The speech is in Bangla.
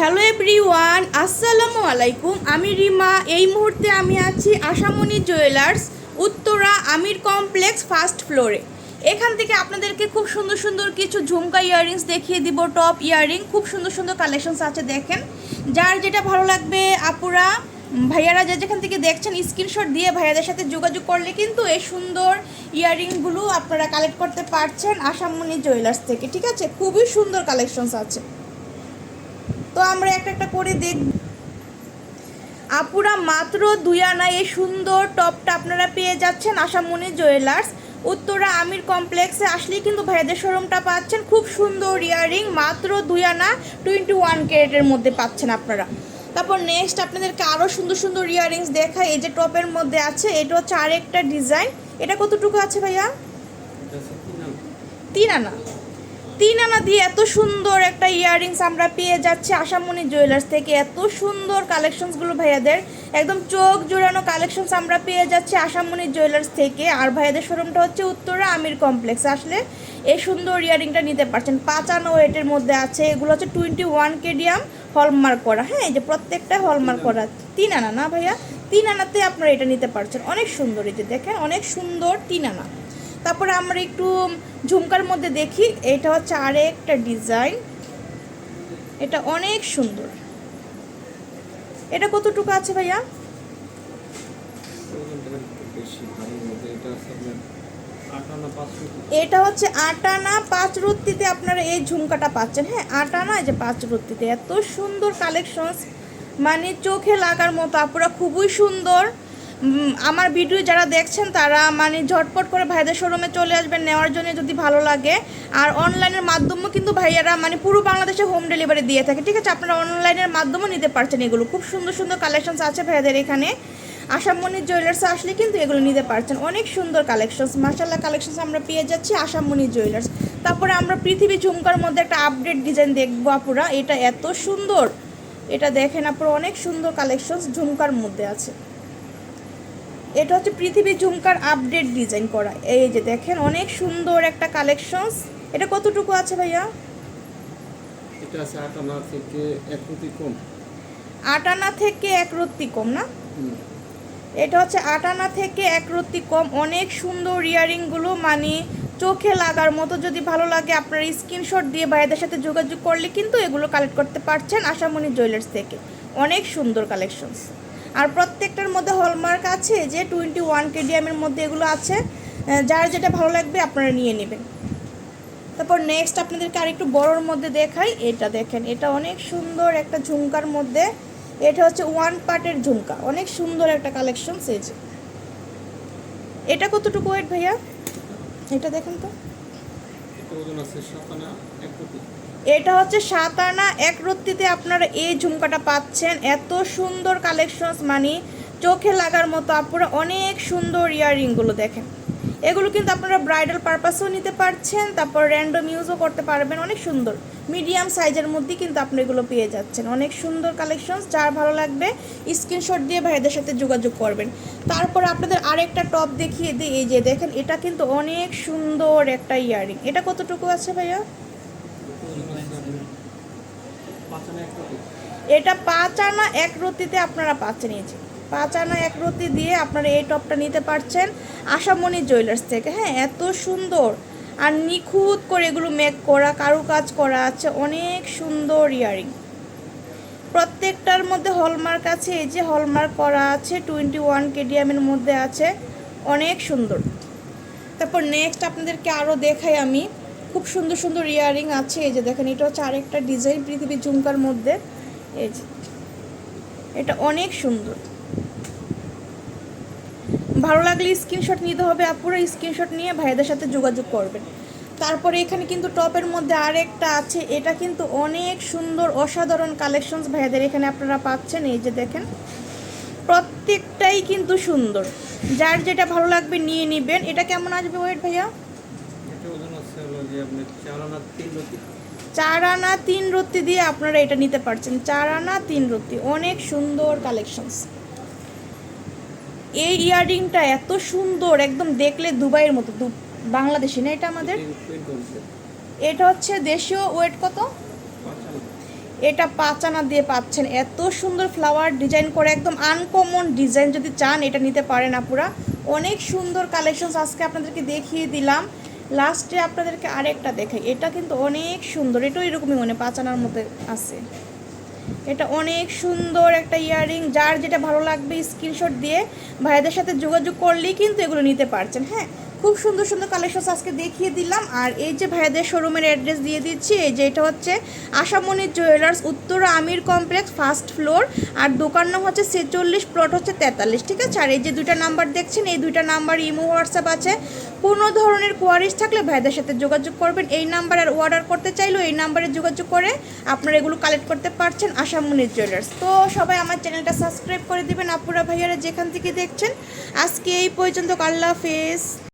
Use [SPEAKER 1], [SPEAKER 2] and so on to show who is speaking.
[SPEAKER 1] হ্যালো এভরিওয়ান আসসালামু আলাইকুম আমি রিমা। এই মুহূর্তে আমি আছি Ashamoni jewellers Uttara Amir complex first ফ্লোরে এখান থেকে আপনাদেরকে খুব সুন্দর সুন্দর কিছু ঝুমকা ইয়াররিংস দেখিয়ে দিব টপ ইয়াররিং খুব সুন্দর সুন্দর কালেকশনস আছে, দেখেন। যার যেটা ভালো লাগবে, আপুরা, ভাইয়ারা যে যেখান থেকে দেখছেন স্ক্রিনশট দিয়ে ভাইয়াদের সাথে যোগাযোগ করলে কিন্তু এই সুন্দর ইয়াররিংগুলো আপনারা কালেক্ট করতে পারছেন আশামণি জুয়েলার্স থেকে, ঠিক আছে? খুবই সুন্দর কালেকশনস আছে। তো আমরা একটা একটা করে দেখ আপুরা মাত্র দুই আনা এই সুন্দর টপটা আপনারা পেয়ে যাচ্ছেন আশামণি জুয়েলার্স। উত্তরা আমির কমপ্লেক্সে আসলেই কিন্তু ভাইয়াদের শোরুমটা পাচ্ছেন। খুব সুন্দর ইয়ারিং মাত্র দুই আনা টোয়েন্টি ওয়ান ক্যারেটের মধ্যে পাচ্ছেন আপনারা। তারপর নেক্সট আপনাদেরকে আরও সুন্দর সুন্দর ইয়াররিংস দেখায় এই যে টপের মধ্যে আছে এটা হচ্ছে আরেকটা ডিজাইন। এটা কতটুকু আছে ভাইয়া? তিন আনা। তিন আনা দিয়ে এত সুন্দর একটা ইয়াররিংস আমরা পেয়ে যাচ্ছি আশামণি জুয়েলার্স থেকে। এত সুন্দর কালেকশনসগুলো ভাইয়াদের, একদম চোখ জোড়ানো কালেকশনস আমরা পেয়ে যাচ্ছি আশামণি জুয়েলার্স থেকে। আর ভাইয়াদের শোরুমটা হচ্ছে উত্তরা আমির কমপ্লেক্স। আসলে এই সুন্দর ইয়াররিংটা নিতে পারছেন। পাঁচ আনা ওয়েটের মধ্যে আছে। এগুলো হচ্ছে টোয়েন্টি ওয়ান কেডিয়াম হলমার্ক করা। হ্যাঁ এই যে প্রত্যেকটা হলমার্ক করা। তিন আনা না ভাইয়া? তিন আনাতে আপনারা এটা নিতে পারছেন। অনেক সুন্দর এই যে দেখেন, অনেক সুন্দর তিন আনা। তারপরে আমরা একটু ঝুমকার মধ্যে দেখি, এটা হচ্ছে আরেকটা ডিজাইন। এটা অনেক সুন্দর। এটা কতটুকু আছে ভাইয়া? এটা হচ্ছে আটানা পাঁচ রত্তিতে আপনারা এই ঝুমকাটা পাচ্ছেন। হ্যাঁ আটানা যে পাঁচ রত্তিতে এত সুন্দর কালেকশনস মানে চোখে লাগার মতো, আপুরা খুবই সুন্দর। আমার ভিডিও যারা দেখছেন, তারা মানে ঝটপট করে ভাইদের শোরুমে চলে আসবেন, নেওয়ার জন্য যদি ভালো লাগে। আর অনলাইনের মাধ্যমেও কিন্তু ভাইয়ারা মানে পুরো বাংলাদেশে হোম ডেলিভারি দিয়ে থাকে। ঠিক আছে, আপনারা অনলাইনের মাধ্যমেও নিতে পারছেন এগুলো। খুব সুন্দর সুন্দর কালেকশনস আছে ভাইয়াদের এখানে। আশামণি জুয়েলার্সে আসলে কিন্তু এগুলো নিতে পারছেন। অনেক সুন্দর কালেকশনস মার্শাল্লাহ কালেকশনস আমরা পেয়ে যাচ্ছি আশামণি জুয়েলার্স তারপরে আমরা পৃথিবী ঝুমকার মধ্যে একটা আপডেট ডিজাইন দেখব আপুরা। এটা এত সুন্দর। এটা দেখেন আপনারা অনেক সুন্দর কালেকশনস ঝুমকার মধ্যে আছে। এটা হচ্ছে পৃথিবী ঝুমকার আপডেট ডিজাইন করা। এই যে দেখেন অনেক সুন্দর একটা কালেকশনস এটা কতটুকু আছে ভাইয়া?
[SPEAKER 2] এটা আছে আট আনা থেকে এক কোটি কম।
[SPEAKER 1] আট আনা থেকে এক রত্তি কম না? এটা হচ্ছে আট আনা থেকে এক রত্তি কম। অনেক সুন্দর ইয়ারিংগুলো মানে চোখে লাগার মতো যদি ভালো লাগে আপনার স্ক্রিনশট দিয়ে ভাইয়াদের সাথে যোগাযোগ করলে কিন্তু এগুলো কালেক্ট করতে পারছেন আশামণি জুয়েলার্স থেকে। অনেক সুন্দর কালেকশনস আর প্রত্যেকটার মধ্যে হলমার্ক আছে যে টোয়েন্টি ওয়ান কেডিএমের মধ্যে এগুলো আছে। যার যেটা ভালো লাগবে আপনারা নিয়ে নেবেন। তারপর নেক্সট আপনাদেরকে আরেকটু বড়োর মধ্যে দেখাই। এটা দেখেন, এটা অনেক সুন্দর একটা ঝুমকার মধ্যে। এটা হচ্ছে ওয়ান পার্টের ঝুমকা। অনেক সুন্দর একটা কালেকশন সেজ এটা কতটুকু ওয়েট ভাইয়া? এটা দেখেন তো।
[SPEAKER 2] এটা
[SPEAKER 1] হচ্ছে সাত আনা, এক রত্তিতে আপনারা এই ঝুমকাটা পাচ্ছেন। এত সুন্দর কালেকশনস মানে চোখে লাগার মতো আপনারা অনেক সুন্দর ইয়াররিংগুলো দেখেন। এগুলো কিন্তু আপনারা ব্রাইডাল পারপাসেও নিতে পারছেন, তারপর র্যান্ডম ইউজও করতে পারবেন, অনেক সুন্দর। মিডিয়াম সাইজের মধ্যে কিন্তু আপনি এগুলো পেয়ে যাচ্ছেন। অনেক সুন্দর কালেকশনস যার ভালো লাগবে স্ক্রিনশট দিয়ে ভাইদের সাথে যোগাযোগ করবেন। তারপর আপনাদের আরেকটা টপ দেখিয়ে দিই, এই যে দেখেন, এটা কিন্তু অনেক সুন্দর একটা ইয়াররিং। এটা কতটুকু আছে ভাইয়া? এটা পাঁচ আনা এক রতিতে আপনারা এই যে পাঁচ আনা এক রতি দিয়ে আপনারা এই টপটা নিতে পারছেন আশামণি জুয়েলার্স থেকে। হ্যাঁ এত সুন্দর আর নিখুঁত করে এগুলো মেক করা কারু কাজ করা আছে, অনেক সুন্দর ইয়ারিং। প্রত্যেকটার মধ্যে হলমার্ক আছে, এই যে হলমার্ক করা আছে টোয়েন্টি ওয়ান কেডিএমের মধ্যে আছে, অনেক সুন্দর। তারপর নেক্সট আপনাদেরকে আরও দেখাই আমি। খুব সুন্দর সুন্দর ইয়ারিং আছে। এই যে দেখেন, এটা হচ্ছে আরেকটা ডিজাইন পৃথিবীর ঝুমকার মধ্যে। এই যে, এটা অনেক সুন্দর। ভালো লাগলে স্ক্রিনশট নিতে হবে আপুরা স্ক্রিনশট নিয়ে ভাইদের সাথে যোগাযোগ করবেন। তারপরে এখানে কিন্তু টপের মধ্যে আরেকটা আছে, এটা কিন্তু অনেক সুন্দর অসাধারণ কালেকশনস ভাইয়াদের এখানে আপনারা পাচ্ছেন। এই যে দেখেন, প্রত্যেকটাই কিন্তু সুন্দর। যার যেটা ভালো লাগবে নিয়ে নেবেন। এটা কেমন আসবে ওয়েট ভাইয়া
[SPEAKER 2] এটা ওজন আছে হলো যে আপনি চার আনা তিন
[SPEAKER 1] রত্তি দিয়ে আপনারা এটা নিতে পারছেন। চার আনা তিন রত্তি অনেক সুন্দর কালেকশনস এই ইয়াররিংটা এত সুন্দর একদম দেখলে দুবাইয়ের মতো বাংলাদেশি না এটা আমাদের? এটা হচ্ছে দেশীয় ওয়েট কত? এটা পাঁচানা দিয়ে পাচ্ছেন। এত সুন্দর ফ্লাওয়ার ডিজাইন করে একদম আনকমন ডিজাইন যদি চান এটা নিতে পারেন আপুরা। অনেক সুন্দর কালেকশনস আজকে আপনাদেরকে দেখিয়ে দিলাম। লাস্টে আপনাদেরকে আরেকটা দেখাই। এটা কিন্তু অনেক সুন্দর। এটাও এরকমই মনে পাচানার মতো আছে। এটা অনেক সুন্দর একটা ইয়াররিং। যার যেটা ভালো লাগবে স্ক্রিনশট দিয়ে ভাইদের সাথে যোগাযোগ করলেই কিন্তু এগুলো নিতে পারছেন হ্যাঁ? খুব সুন্দর সুন্দর কালেকশন আজকে দেখিয়ে দিলাম। আর এই যে ভাইদের শোরুমের অ্যাড্রেস দিয়ে দিচ্ছি, এই যে এটা হচ্ছে Ashamoni jewellers Uttara Amir complex first floor আর দোকান নাম হচ্ছে ছেচল্লিশ প্লট হচ্ছে তেতাল্লিশ, ঠিক আছে? আর এই যে দুইটা নাম্বার দেখছেন, এই দুইটা নাম্বার ইমো, হোয়াটসঅ্যাপ আছে। কোনো ধরনের কোয়ারিজ থাকলে ভাইদের সাথে যোগাযোগ করবেন। এই নাম্বার আর অর্ডার করতে চাইলেও এই নাম্বারে যোগাযোগ করে আপনারা এগুলো কালেক্ট করতে পারছেন আশামণি জুয়েলার্স তো সবাই আমার চ্যানেলটা সাবস্ক্রাইব করে দেবেন। আপুরা ভাইয়ারা যেখান থেকে দেখছেন, আজকে এই পর্যন্ত। আল্লাহ হাফেজ।